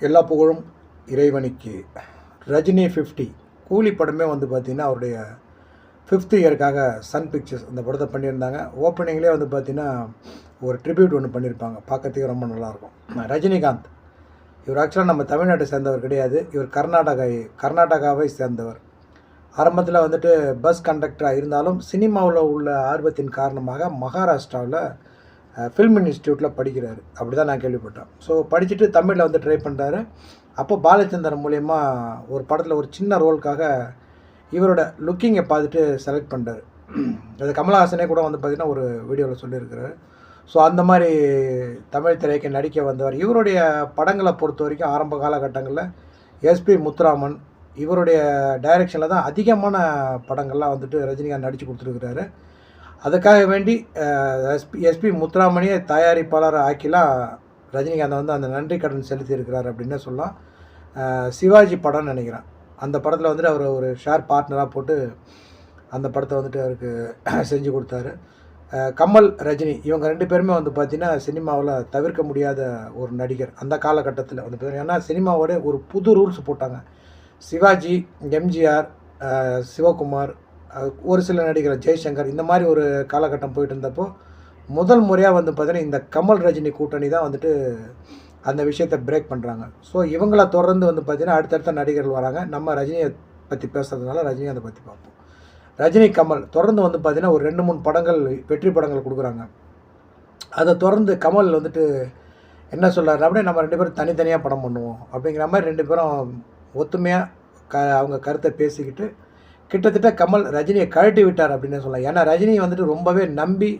எல்லா புகழும் இறைவனுக்கு. ரஜினி ஃபிஃப்டி கூலி படமே வந்து பார்த்திங்கன்னா அவருடைய ஃபிஃப்த் இயருக்காக சன் பிக்சர்ஸ் அந்த படத்தை பண்ணியிருந்தாங்க. ஓப்பனிங்லேயே வந்து பார்த்திங்கன்னா ஒரு ட்ரிபியூட் ஒன்று பண்ணியிருப்பாங்க பார்க்கறதுக்கு ரொம்ப நல்லாயிருக்கும். ரஜினிகாந்த். இவர் ஆக்சுவலாக நம்ம தமிழ்நாட்டை சேர்ந்தவர் கிடையாது. இவர் கர்நாடகா கர்நாடகாவை சேர்ந்தவர். ஆரம்பத்தில் வந்துட்டு பஸ் கண்டக்டராக இருந்தாலும் சினிமாவில் உள்ள ஆர்வத்தின் காரணமாக மகாராஷ்டிராவில் ஃபில்ம் இன்ஸ்டியூட்டில் படிக்கிறாரு. அப்படி தான் நான் கேள்விப்பட்டேன். ஸோ படிச்சுட்டு தமிழில் வந்து ட்ரை பண்ணுறாரு அப்போ பாலச்சந்தர் மூலயமா ஒரு படத்தில் ஒரு சின்ன ரோலுக்காக இவரோட லுக்கிங்கை பார்த்துட்டு செலக்ட் பண்ணுறாரு அது கமலஹாசனே கூட வந்து பார்த்திங்கன்னா ஒரு வீடியோவில் சொல்லியிருக்கிறாரு. ஸோ அந்த மாதிரி தமிழ் திரைக்கு நடிக்க வந்தவர். இவருடைய படங்களை பொறுத்த வரைக்கும் ஆரம்ப காலகட்டங்களில் எஸ்பி முத்துராமன் இவருடைய டைரக்ஷனில் தான் அதிகமான படங்கள்லாம் வந்துட்டு ரஜினிகாந்த் நடித்து கொடுத்துருக்குறாரு. அதுக்காக வேண்டி எஸ்பி எஸ்பி முத்துராமணியை தயாரிப்பாளர் ஆக்கிலாம் ரஜினிகாந்த் வந்து அந்த நன்றி கடன் செலுத்தியிருக்கிறார் அப்படின்னு சொல்லலாம். சிவாஜி படம்னு நினைக்கிறேன். அந்த படத்தில் வந்துட்டு அவர் ஒரு ஷேர் பார்ட்னராக போட்டு அந்த படத்தை வந்துட்டு அவருக்கு செஞ்சு கொடுத்தாரு. கமல் ரஜினி இவங்க ரெண்டு பேருமே வந்து பார்த்திங்கன்னா சினிமாவில் தவிர்க்க முடியாத ஒரு நடிகர். அந்த காலகட்டத்தில் வந்து ஏன்னா சினிமாவோட ஒரு புது ரூல்ஸ் போட்டாங்க. சிவாஜி எம்ஜிஆர் சிவகுமார் ஒரு சில நடிகர் ஜெய்சங்கர் இந்த மாதிரி ஒரு காலகட்டம் போயிட்டு இருந்தப்போ முதல் முறையாக வந்து பார்த்தீங்கன்னா இந்த கமல் ரஜினி கூட்டணி தான் வந்துட்டு அந்த விஷயத்தை பிரேக் பண்ணுறாங்க ஸோ இவங்களை தொடர்ந்து வந்து பார்த்தீங்கன்னா அடுத்தடுத்த நடிகர்கள் வராங்க. நம்ம ரஜினியை பற்றி பேசுறதுனால ரஜினிகாந்தை அதை பற்றி பார்ப்போம். ரஜினி கமல் தொடர்ந்து வந்து பார்த்திங்கன்னா ஒரு ரெண்டு மூணு படங்கள் வெற்றி படங்கள் கொடுக்குறாங்க. அதை தொடர்ந்து கமல் வந்துட்டு என்ன சொல்கிறாரு அப்படியே நம்ம ரெண்டு பேரும் தனித்தனியாக படம் பண்ணுவோம் அப்படிங்கிற மாதிரி ரெண்டு பேரும் ஒத்துமையாக க அவங்க கருத்தை பேசிக்கிட்டு கிட்டத்தட்ட கமல் ரஜினியை கழட்டி விட்டார் அப்படின்னு சொல்லலாம். ஏன்னா ரஜினி வந்துட்டு ரொம்பவே நம்பி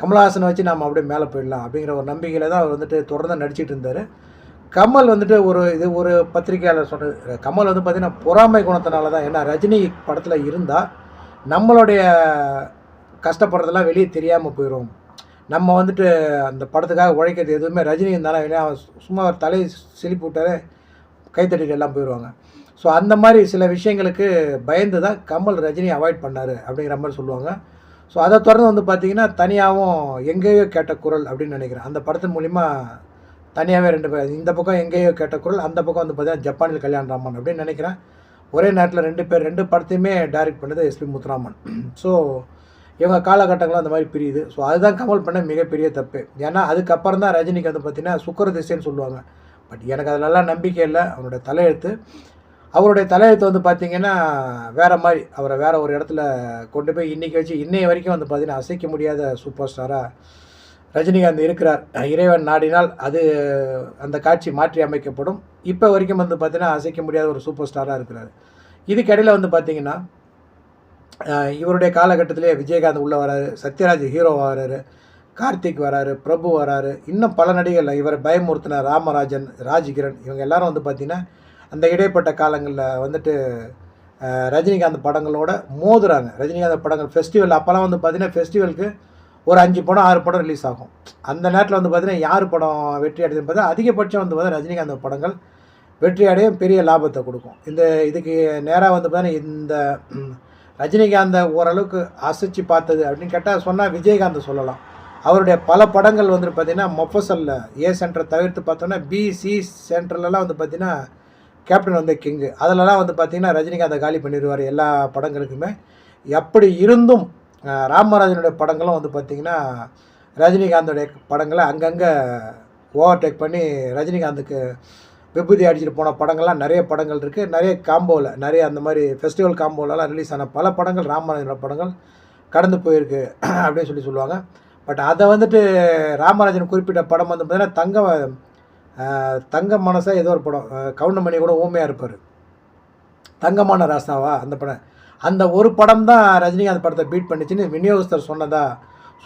கமலஹாசனை வச்சு நாம் அப்படியே மேலே போயிடலாம் அப்படிங்கிற ஒரு நம்பிக்கையில் தான் அவர் வந்துட்டு தொடர்ந்து நடிச்சிட்டு இருந்தார். கமல் வந்துட்டு ஒரு இது ஒரு பத்திரிகையாளர் சொன்னது கமல் வந்து பார்த்திங்கன்னா பொறாமை குணத்தினால தான் ஏன்னா ரஜினி படத்தில் இருந்தால் நம்மளுடைய கஷ்டப்படுறதெல்லாம் வெளியே தெரியாமல் போயிடும் நம்ம வந்துட்டு அந்த படத்துக்காக உழைக்கிறது எதுவுமே ரஜினி இருந்தாலும் ஏன்னா அவன் சும்மா ஒரு தலையை சிலிப்பு விட்டாலே கைத்தட்டிட்டு எல்லாம் போயிடுவாங்க. ஸோ அந்த மாதிரி சில விஷயங்களுக்கு பயந்து தான் கமல் ரஜினி அவாய்ட் பண்ணார் அப்படிங்கிற மாதிரி சொல்லுவாங்க. ஸோ அதை தொடர்ந்து வந்து பார்த்திங்கன்னா தனியாகவும் எங்கேயோ கேட்ட குரல் அப்படின்னு நினைக்கிறேன். அந்த படத்தின் மூலிமா தனியாகவே ரெண்டு பேர் இந்த பக்கம் எங்கேயோ கேட்ட குரல் அந்த பக்கம் வந்து பார்த்தீங்கன்னா ஜப்பானில் கல்யாண ராமன் அப்படின்னு நினைக்கிறேன். ஒரே நேரத்தில் ரெண்டு பேர் ரெண்டு படத்தையுமே டைரக்ட் பண்ணது எஸ்பி முத்துராமன். ஸோ இவங்க காலகட்டங்களும் அந்த மாதிரி பிரியுது. ஸோ அதுதான் கமல் பண்ண மிகப்பெரிய தப்பு. ஏன்னா அதுக்கப்புறம் தான் ரஜினிக்கு வந்து பார்த்திங்கன்னா சுக்கர திசைன்னு சொல்லுவாங்க. பட் எனக்கு அதிலெல்லாம் நம்பிக்கை இல்லை. அவனுடைய தலையெழுத்து. அவருடைய தலையெழுத்து வந்து பார்த்திங்கன்னா வேறு மாதிரி. அவரை வேறு ஒரு இடத்துல கொண்டு போய் இன்றைக்கி வச்சு இன்னைய வரைக்கும் வந்து பார்த்திங்கன்னா அசைக்க முடியாத சூப்பர் ஸ்டாராக ரஜினிகாந்த் இருக்கிறார். இறைவன் நாடினால் அது அந்த காட்சி மாற்றி அமைக்கப்படும். இப்போ வரைக்கும் வந்து பார்த்திங்கன்னா அசைக்க முடியாத ஒரு சூப்பர் ஸ்டாராக இருக்கிறார் இதுக்கிடையில் வந்து பார்த்திங்கன்னா இவருடைய காலகட்டத்திலே விஜயகாந்த் உள்ளே வராரு சத்யராஜ் ஹீரோ வராரு கார்த்திக் வராரு பிரபு வராரு இன்னும் பல நடிகர்கள் இவர் பயமுறுத்தின ராமராஜன் ராஜ்கிரண் இவங்க எல்லாரும் வந்து பார்த்திங்கன்னா அந்த இடைப்பட்ட காலங்களில் வந்துட்டு ரஜினிகாந்த் படங்களோட மோதுறாங்க. ரஜினிகாந்த் படங்கள் ஃபெஸ்டிவல் அப்போல்லாம் வந்து பார்த்திங்கன்னா ஃபெஸ்டிவலுக்கு ஒரு அஞ்சு படம் ஆறு படம் ரிலீஸ் ஆகும். அந்த நேரத்தில் வந்து பார்த்திங்கன்னா யார் படம் வெற்றி அடையுதுன்னு பார்த்தா அதிகபட்சம் வந்து பார்த்தா ரஜினிகாந்த் படங்கள் வெற்றி அடையும் பெரிய லாபத்தை கொடுக்கும். இந்த இதுக்கு நேராக வந்து பார்த்தீங்கன்னா இந்த ரஜினிகாந்தை ஓரளவுக்கு அசைச்சு பார்த்தது அப்படின்னு கேட்டால் சொன்னால் விஜயகாந்த் சொல்லலாம். அவருடைய பல படங்கள் வந்துட்டு பார்த்திங்கன்னா மொஃபசலில் ஏ சென்டரை தவிர்த்து பார்த்தோன்னா பிசி சென்டர்லலாம் வந்து பார்த்திங்கன்னா கேப்டன் வந்து கிங்கு அதிலலாம் வந்து பார்த்திங்கன்னா ரஜினிகாந்தை காலி பண்ணிடுவார் எல்லா படங்களுக்குமே. எப்படி இருந்தும் ராமராஜனுடைய படங்களும் வந்து பார்த்திங்கன்னா ரஜினிகாந்தோடைய படங்களை அங்கங்கே ஓவர்டேக் பண்ணி ரஜினிகாந்துக்கு விபூதி அடிச்சுட்டு போன படங்கள்லாம் நிறைய படங்கள் இருக்குது நிறைய காம்போவில் நிறைய அந்த மாதிரி ஃபெஸ்டிவல் காம்போலலாம் ரிலீஸ் ஆன பல படங்கள் ராமராஜனோட படங்கள் கடந்து போயிருக்கு அப்படின்னு சொல்லி சொல்லுவாங்க. பட் அதை வந்துட்டு ராமராஜன் குறிப்பிட்ட படம் வந்து பார்த்திங்கன்னா தங்க தங்க மனசா ஏதோ ஒரு படம். கவுண்டமணி கூட ஊமையாக இருப்பார். தங்கமான ராசாவா அந்த படம். அந்த ஒரு படம் தான் ரஜினிகாந்த் படத்தை பீட் பண்ணிச்சுன்னு விநியோகஸ்தர் சொன்னதா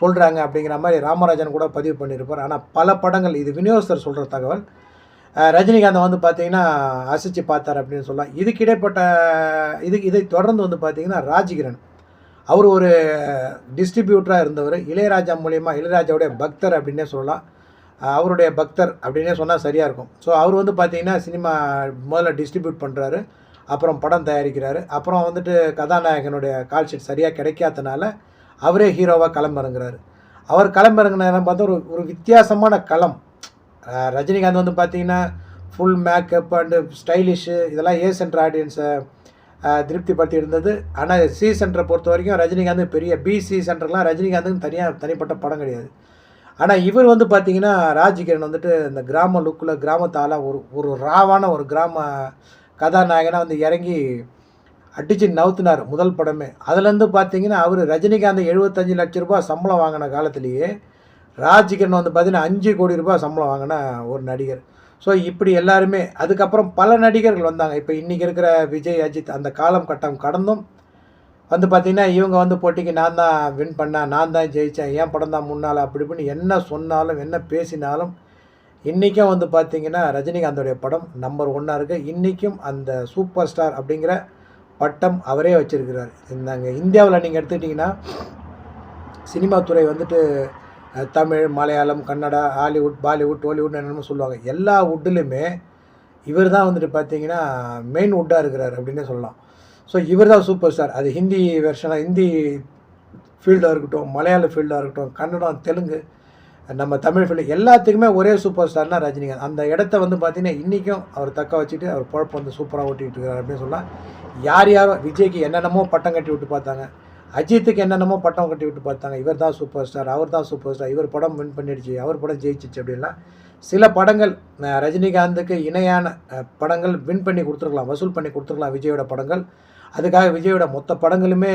சொல்கிறாங்க அப்படிங்கிற மாதிரி ராமராஜன் கூட பதிவு பண்ணியிருப்பார். ஆனால் பல படங்கள் இது விநியோகஸ்தர் சொல்கிற தகவல். ரஜினிகாந்தை வந்து பார்த்தீங்கன்னா அசைச்சு பார்த்தார் அப்படின்னு சொல்லலாம். இதுக்கு இடைப்பட்ட இது இதை தொடர்ந்து வந்து பார்த்தீங்கன்னா ராஜகிரண். அவர் ஒரு டிஸ்ட்ரிபியூட்டராக இருந்தவர். இளையராஜா மூலியமாக இளையராஜாவுடைய பக்தர் அப்படின்னே சொல்லலாம். அவருடைய பக்தர் அப்படின்னே சொன்னால் சரியாக இருக்கும். ஸோ அவர் வந்து பார்த்தீங்கன்னா சினிமா முதல்ல டிஸ்ட்ரிபியூட் பண்ணுறாரு அப்புறம் படம் தயாரிக்கிறாரு. அப்புறம் வந்துட்டு கதாநாயகனுடைய கால்ஷீட் சரியாக கிடைக்காதனால அவரே ஹீரோவாக களமிறங்குறாரு. அவர் களமிறங்கின நேரம் பார்த்தா ஒரு ஒரு வித்தியாசமான களம். ரஜினிகாந்த் வந்து பார்த்தீங்கன்னா ஃபுல் மேக்கப் அண்டு ஸ்டைலிஷு இதெல்லாம் ஏ சென்டர் ஆடியன்ஸை திருப்திப்படுத்தி இருந்தது ஆனால் சி சென்டரை பொறுத்த வரைக்கும் ரஜினிகாந்த் பெரிய பி சி சென்டர்லாம் ரஜினிகாந்துக்கு தனியாக தனிப்பட்ட படம் கிடையாது. ஆனால் இவர் வந்து பார்த்தீங்கன்னா ராஜ்கிரண் வந்துட்டு இந்த கிராம லுக்கில் கிராமத்தால் ஒரு ஒரு ராவான ஒரு கிராம கதாநாயகனாக வந்து இறங்கி அடித்து நவுத்தினார் முதல் படமே. அதுலேருந்து பார்த்தீங்கன்னா அவர் ரஜினிகாந்த் எழுபத்தஞ்சு லட்ச ரூபாய் சம்பளம் வாங்கின காலத்திலேயே ராஜ்கிரண் வந்து பார்த்தீங்கன்னா அஞ்சு கோடி ரூபாய் சம்பளம் வாங்கின ஒரு நடிகர். ஸோ இப்படி எல்லாருமே அதுக்கப்புறம் பல நடிகர்கள் வந்தாங்க. இப்போ இன்றைக்கி இருக்கிற விஜய் அஜித் அந்த காலம் கட்டம் கடந்தும் வந்து பார்த்திங்கன்னா இவங்க வந்து போட்டிக்கு நான் தான் வின் பண்ணேன் நான் தான் ஜெயித்தேன் ஏன் படம் தான் முன்னால் அப்படி இப்படின்னு என்ன சொன்னாலும் என்ன பேசினாலும் இன்றைக்கும் வந்து பார்த்திங்கன்னா ரஜினிகாந்தோடைய படம் நம்பர் ஒன்னாக இருக்குது இன்றைக்கும் அந்த சூப்பர் ஸ்டார் அப்படிங்கிற பட்டம் அவரே வச்சுருக்கிறார். இந்தாங்க இந்தியாவில் நீங்கள் எடுத்துக்கிட்டிங்கன்னா சினிமா துறை வந்துட்டு Tamil Malayalam Kannada Hollywood Bollywood Tollywood என்னென்னு சொல்லுவாங்க. எல்லா வுட்லேயுமே இவர் தான் வந்துட்டு பார்த்தீங்கன்னா மெயின் வுட்டாக இருக்கிறார் அப்படின்னே சொல்லலாம். ஸோ இவர் தான் சூப்பர் ஸ்டார் அது ஹிந்தி வெர்ஷனாக ஹிந்தி ஃபீல்டாக இருக்கட்டும் மலையாள ஃபீல்டாக இருக்கட்டும் கன்னடம் தெலுங்கு நம்ம தமிழ் ஃபீல்டு எல்லாத்துக்குமே ஒரே சூப்பர் ஸ்டார்னா ரஜினிகாந்த். அந்த இடத்த வந்து பார்த்திங்கன்னா இன்றைக்கும் அவர் தக்க வச்சுட்டு அவர் குழப்பம் வந்து சூப்பராக ஓட்டிகிட்டு இருக்காரு அப்படின்னு சொல்லலாம் யார் யாரோ விஜய்க்கு என்னென்னமோ பட்டம் கட்டி விட்டு பார்த்தாங்க. அஜித்துக்கு என்னென்னமோ பட்டம் கட்டி விட்டு பார்த்தாங்க. இவர் தான் சூப்பர் ஸ்டார் அவர் தான் சூப்பர் ஸ்டார் இவர் படம் வின் பண்ணிடுச்சு அவர் படம் ஜெயிச்சிச்சு அப்படின்லாம் சில படங்கள் ரஜினிகாந்துக்கு இணையான படங்கள் வின் பண்ணி கொடுத்துருக்கலாம் வசூல் பண்ணி கொடுத்துருக்கலாம் விஜயோட படங்கள். அதுக்காக விஜயோட மொத்த படங்களுமே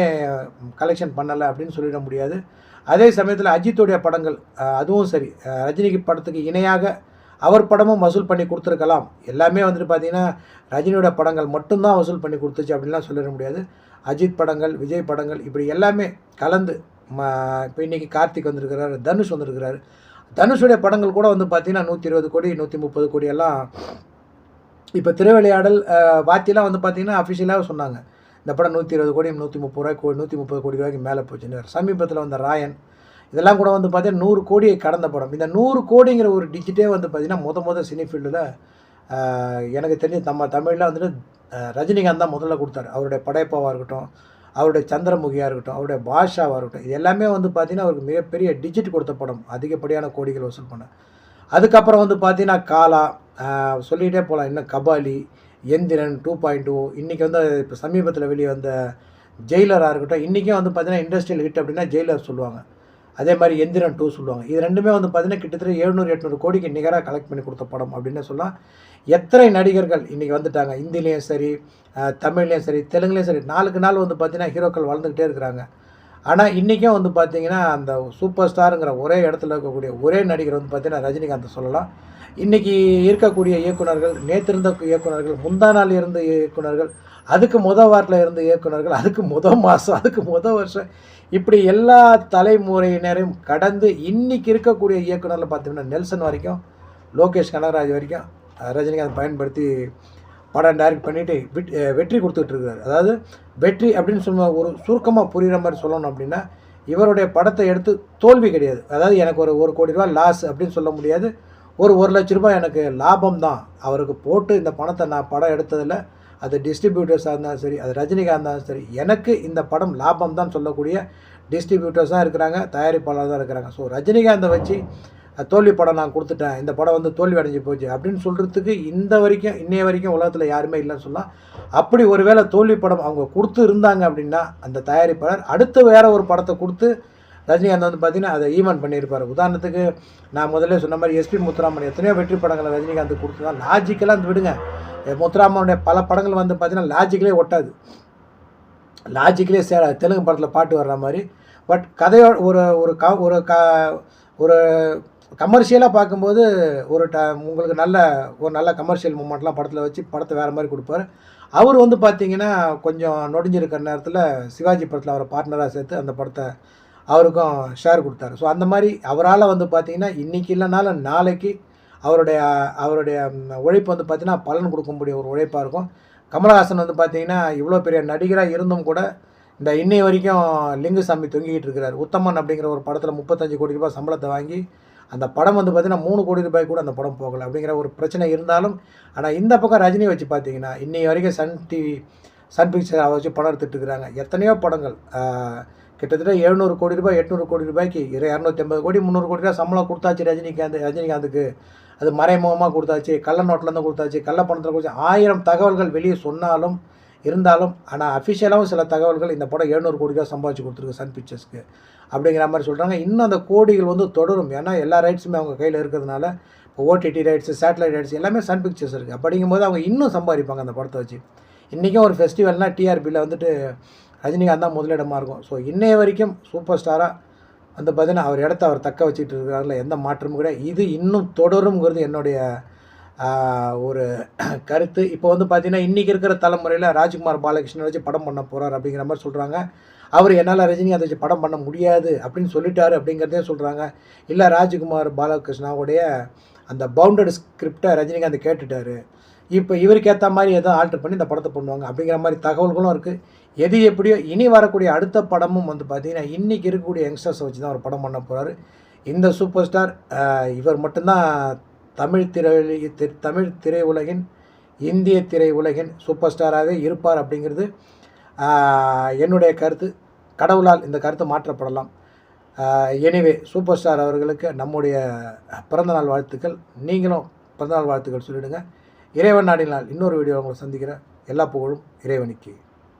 கலெக்ஷன் பண்ணலை அப்படின்னு சொல்லிட முடியாது. அதே சமயத்தில் அஜித்துடைய படங்கள் அதுவும் சரி ரஜினிக்கு படத்துக்கு இணையாக அவர் படமும் வசூல் பண்ணி கொடுத்துருக்கலாம். எல்லாமே வந்துட்டு பார்த்தீங்கன்னா ரஜினியோட படங்கள் மட்டும்தான் வசூல் பண்ணி கொடுத்துச்சு அப்படின்லாம் சொல்லிட முடியாது. அஜித் படங்கள் விஜய் படங்கள் இப்படி எல்லாமே கலந்து ம இப்போ இன்றைக்கி கார்த்திக் வந்திருக்கிறாரு தனுஷ் வந்திருக்கிறாரு. தனுஷுடைய படங்கள் கூட வந்து பார்த்தீங்கன்னா நூற்றி இருபது கோடி நூற்றி முப்பது கோடி எல்லாம் இப்போ திருவிளையாடல் அஹ், வாத்திலாம் வந்து பார்த்திங்கன்னா அஃபிஷியலாக சொன்னாங்க. இந்த படம் நூற்றி இருபது கோடி நூற்றி முப்பது ரூபாய் கோ நூற்றி முப்பது கோடி ரூபாய்க்கு மேலே போச்சுன்னு சமீபத்தில் வந்த ராயன் இதெல்லாம் கூட வந்து பார்த்தீங்கன்னா நூறு கோடியை கடந்த படம். இந்த நூறு கோடிங்கிற ஒரு டிஜிட்டே வந்து பார்த்தீங்கன்னா முத முத சினி ஃபீல்டில் எனக்கு தெரிஞ்சு நம்ம தமிழில் வந்துட்டு ரஜினிகாந்த் தான் முதல்ல கொடுத்தாரு. அவருடைய படைப்பாவாக இருக்கட்டும் அவருடைய சந்திரமுகியாக இருக்கட்டும் அவருடைய பாஷாவாக இருக்கட்டும் இது எல்லாமே வந்து பார்த்திங்கன்னா அவருக்கு மிகப்பெரிய டிஜிட் கொடுத்த படம். அதிகப்படியான கோடிகள் வசூல் பண்ண. அதுக்கப்புறம் வந்து பார்த்தீங்கன்னா காலா சொல்லிகிட்டே போகலாம் இன்னும் Kabali Enthiran two point two இன்றைக்கி வந்து இப்போ சமீபத்தில் வெளியே வந்த ஜெயிலராக இருக்கட்டும் இன்றைக்கும் வந்து பார்த்தீங்கன்னா இண்டஸ்ட்ரியல் ஹிட் அப்படின்னா ஜெயிலர் சொல்லுவாங்க. அதே மாதிரி எந்திரன் டூ சொல்லுவாங்க. இது ரெண்டுமே வந்து பார்த்தீங்கன்னா கிட்டத்தட்ட எழுநூறு எட்நூறு கோடிக்கு நிகராக கலெக்ட் பண்ணி கொடுத்த படம் அப்படின்னு சொல்லலாம். எத்தனை நடிகர்கள் இன்றைக்கி வந்துட்டாங்க? ஹிந்திலையும் சரி தமிழ்லேயும் சரி தெலுங்குலேயும் சரி நாளுக்கு நாள் வந்து பார்த்தீங்கன்னா ஹீரோக்கள் வளர்ந்துக்கிட்டே இருக்கிறாங்க. ஆனால் இன்றைக்கும் வந்து பார்த்தீங்கன்னா அந்த சூப்பர் ஸ்டாருங்கிற ஒரே இடத்துல இருக்கக்கூடிய ஒரே நடிகர் வந்து பார்த்திங்கன்னா ரஜினிகாந்த் சொல்லலாம். இன்றைக்கி இருக்கக்கூடிய இயக்குனர்கள் நேற்று இருந்த இயக்குனர்கள் முந்தா நாள் இருந்த இயக்குனர்கள் அதுக்கு முத வாரத்தில் இருந்த இயக்குனர்கள் அதுக்கு முத மாதம் அதுக்கு முத வருஷம் இப்படி எல்லா தலைமுறையினரையும் கடந்து இன்றைக்கி இருக்கக்கூடிய இயக்குனரில் பார்த்தீங்கன்னா நெல்சன் வரைக்கும் லோகேஷ் கனகராஜ் வரைக்கும் ரஜினிகாந்த் பயன்படுத்தி படம் டைரக்ட் பண்ணிவிட்டு விட் வெற்றி கொடுத்துட்டு இருக்காரு. அதாவது வெற்றி அப்படின்னு சொன்ன ஒரு சுருக்கமாக புரிகிற மாதிரி சொல்லணும் அப்படின்னா இவருடைய படத்தை எடுத்து தோல்வி கிடையாது. அதாவது எனக்கு ஒரு ஒரு கோடி ரூபா லாஸ் அப்படின்னு சொல்ல முடியாது. ஒரு ஒரு லட்ச ரூபாய் எனக்கு லாபம் தான் அவருக்கு போட்டு இந்த பணத்தை நான் படம் எடுத்ததில் அது டிஸ்ட்ரிபியூட்டர்ஸாக இருந்தாலும் சரி அது ரஜினிகாந்த் இருந்தாலும் சரி எனக்கு இந்த படம் லாபம் தான் சொல்லக்கூடிய டிஸ்ட்ரிபியூட்டர்ஸ் தான் இருக்கிறாங்க தயாரிப்பாளர் தான் இருக்கிறாங்க. ஸோ ரஜினிகாந்தை வச்சு தோல்வி படம் நான் கொடுத்துட்டேன் இந்த படம் வந்து தோல்வி அடைஞ்சு போச்சு அப்படின்னு சொல்கிறதுக்கு இந்த வரைக்கும் இன்னைய வரைக்கும் உலகத்தில் யாருமே இல்லைன்னு சொல்லலாம். அப்படி ஒருவேளை தோல்வி படம் அவங்க கொடுத்து இருந்தாங்க அப்படின்னா அந்த தயாரிப்பாளர் அடுத்து வேறு ஒரு படத்தை கொடுத்து ரஜினிகாந்த் வந்து பார்த்தீங்கன்னா அதை ஈவன் பண்ணியிருப்பார். உதாரணத்துக்கு நான் முதல்ல சொன்ன மாதிரி எஸ்பி முத்துராமன் எத்தனையோ வெற்றி படங்களை ரஜினிகாந்த் கொடுத்து தான் லாஜிக்கலாக விடுங்க. முத்துராமனுடைய பல படங்கள் வந்து பார்த்திங்கன்னா லாஜிக்கலே ஒட்டாது. லாஜிக்கலே சேராது. தெலுங்கு படத்தில் பாட்டு வர்ற மாதிரி. பட் கதையோட ஒரு ஒரு க ஒரு க ஒரு கமர்ஷியலாக பார்க்கும்போது ஒரு ட உங்களுக்கு நல்ல ஒரு நல்ல கமர்ஷியல் மூமெண்ட்லாம் படத்தில் வச்சு படத்தை வேறு மாதிரி கொடுப்பாரு. அவர் வந்து பார்த்திங்கன்னா கொஞ்சம் நொடிஞ்சிருக்கிற நேரத்தில் சிவாஜி படத்தில் அவரை பார்ட்னராக சேர்த்து அந்த படத்தை அவருக்கும் ஷேர் கொடுத்தாரு. ஸோ அந்த மாதிரி அவரால் வந்து பார்த்தீங்கன்னா இன்றைக்கி இல்லைனாலும் நாளைக்கு அவருடைய அவருடைய உழைப்பு வந்து பார்த்திங்கன்னா பலன் கொடுக்கக்கூடிய ஒரு உழைப்பாக இருக்கும். கமலஹாசன் வந்து பார்த்தீங்கன்னா இவ்வளோ பெரிய நடிகராக இருந்தும் கூட இந்த இன்னை வரைக்கும் லிங்குசாமி தொங்கிக்கிட்டு இருக்கிறார். உத்தமன் அப்படிங்கிற ஒரு படத்தில் முப்பத்தஞ்சு கோடி ரூபாய் சம்பளத்தை வாங்கி அந்த படம் வந்து பார்த்தீங்கன்னா மூணு கோடி ரூபாய் கூட அந்த படம் போகலை அப்படிங்கிற ஒரு பிரச்சனை இருந்தாலும் ஆனால் இந்த பக்கம் ரஜினி வச்சு பார்த்தீங்கன்னா இன்னை வரைக்கும் சன் டிவி சன் பிக்சர் வச்சு படம் எடுத்துகிட்டு இருக்கிறாங்க. எத்தனையோ படங்கள் கிட்டத்தட்ட எழுநூறு கோடி ரூபாய் எட்நூறு கோடி ரூபாய்க்கு இரநூத்தி ஐம்பது கோடி முந்நூறு கோடி ரூபாய் சம்பளம் கொடுத்தாச்சு ரஜினிகாந்த் ரஜினிகாந்துக்கு. அது மறைமுகமாக கொடுத்தாச்சு கள்ள நோட்லேருந்து கொடுத்தாச்சு கள்ள பணத்தில் கொடுத்தாச்சு. ஆயிரம் தகவல்கள் வெளியே சொன்னாலும் இருந்தாலும் ஆனால் அஃபிஷியலாகவும் சில தகவல்கள் இந்த படம் எழுநூறு கோடி ரூபா சம்பாதிச்சு கொடுத்துருக்கு சன் பிக்சர்ஸ்க்கு. அப்படிங்கிற மாதிரி சொல்கிறாங்க இன்னும் அந்த கோடிகள் வந்து தொடரும். ஏன்னா எல்லா ரைட்ஸுமே அவங்க கையில் இருக்கிறதுனால இப்போ OTT rights satellite rights Sun Sun pictures இருக்குது அப்படிங்கும்போது அவங்க இன்னும் சம்பாதிப்பாங்க அந்த படத்தை வச்சு. இன்றைக்கும் ஒரு ஃபெஸ்டிவல்னால் டிஆர்பியில் வந்துட்டு ரஜினிகாந்த் தான் முதலிடமாக இருக்கும். ஸோ இன்னைய வரைக்கும் சூப்பர் ஸ்டாராக வந்து பார்த்தீங்கன்னா அவர் இடத்த அவர் தக்க வச்சுட்டு இருக்கிறாரில் எந்த மாற்றமும் கிடையாது. இது இன்னும் தொடருங்கிறது என்னுடைய ஒரு கருத்து. இப்போ வந்து பார்த்தீங்கன்னா இன்றைக்கி இருக்கிற தலைமுறையில் ராஜ்குமார் பாலகிருஷ்ணன் வச்சு படம் பண்ண போகிறார் அப்படிங்கிற மாதிரி சொல்கிறாங்க அவர் என்னால் ரஜினிகாந்த் வச்சு படம் பண்ண முடியாது அப்படின்னு சொல்லிட்டாரு அப்படிங்கிறதே சொல்கிறாங்க இல்லை ராஜ்குமார் பாலகிருஷ்ணாவுடைய அந்த பவுண்டட் ஸ்கிரிப்டை ரஜினிகாந்த் கேட்டுட்டாரு. இப்போ இவருக்கு ஏற்ற மாதிரி எதுவும் ஆல்டர் பண்ணி இந்த படத்தை பண்ணுவாங்க அப்படிங்கிற மாதிரி தகவல்களும் இருக்குது எது எப்படியோ இனி வரக்கூடிய அடுத்த படமும் வந்து பார்த்திங்கன்னா இன்றைக்கி இருக்கக்கூடிய யங்ஸ்டர்ஸை வச்சு தான் ஒரு படம் பண்ண போகிறார் இந்த சூப்பர் ஸ்டார் இவர் மட்டும்தான் தமிழ் திரை தி- தமிழ் திரையுலகின் இந்திய திரையுலகின் சூப்பர் ஸ்டாராகவே இருப்பார் அப்படிங்கிறது என்னுடைய கருத்து. கடவுளால் இந்த கருத்து மாற்றப்படலாம். எனிவே சூப்பர் ஸ்டார் அவர்களுக்கு நம்முடைய பிறந்தநாள் வாழ்த்துக்கள். நீங்களும் பிறந்தநாள் வாழ்த்துக்கள் சொல்லிவிடுங்க இறைவன் நாடினால் இன்னொரு வீடியோ உங்களை சந்திக்கிறேன். எல்லா புகழும் இறைவனுக்கு.